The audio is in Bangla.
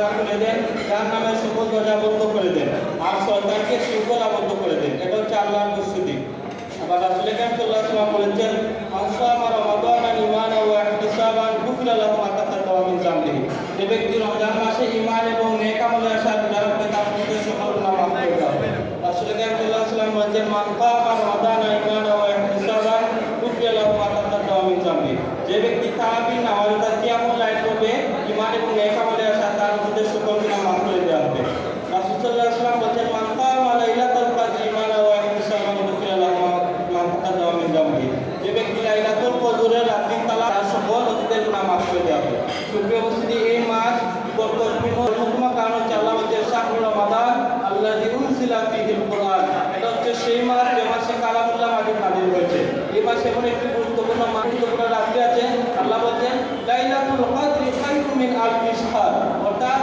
দরজা খুলে দেন যার নামে সকল দরজা বন্ধ করে দেন, আর শয়তানকে শৃঙ্খলা বন্ধ করে দেন। এটা হচ্ছে আল্লাহর প্রস্তুতি আবার রাসূল কারীম সাল্লাল্লাহু আলাইহি বলেছেন আনসামা রমাদান ঈমান ওয়া ইহতিসাবান গুফিরা লাহু মা তাকাদ্দামা মিন যামবিহি যে ব্যক্তি রমজান মাসে ঈমান এবং নেক আমলের রাখবে তার মধ্যে সকল গুনাহ মাফ করে দেওয়া হবে রাসূল কারীম সাল্লাল্লাহু বলেছেন মান কামা রমাদান ঈমান ওয়া ইহতিসাবান গুফিরা লাহু মা তাকাদ্দামা মিন যামবিহি যে ব্যক্তি তারাবির নামাজ কিয়ামুল লাইল করবে, ঈমান এবং নেক আমলের সাথে তার মধ্যে সকল গুনাহ মাফ করে দেওয়া হবে রাসূল সাল্লাল্লাহু আলাইহি ওয়াসাল্লাম বলেছেন মান কামা লাইলাতুল কদর ঈমান ওয়া ইহতিসাবান গুফিরা লাহু মা তাকাদ্দামা মিন যামবিহি যে ব্যক্তি লাইলাতুল কদরের রাত্রি তালা তার সকল অতীতের গুনাহ মাফ করে দেওয়া হবে। সুপ্রিয় উপস্থিতি, এই মাস অন্যতম কারণ হচ্ছে আল্লাহ হচ্ছে রমাদান আল্লাযী উনজিলা ফীহিল কুরআন। এটা হচ্ছে সেই মাস, যে মাসে কালামুল্লাহ মাজিদ নাযিল হয়েছে এই মাসে এমন একটি গুরুত্বপূর্ণ গুরুত্বপূর্ণ রাত্রি আছে। আল্লাহ বলছেন, লাইলাতুল কদরি খায়রুম মিন আলফি শাহর অর্থাৎ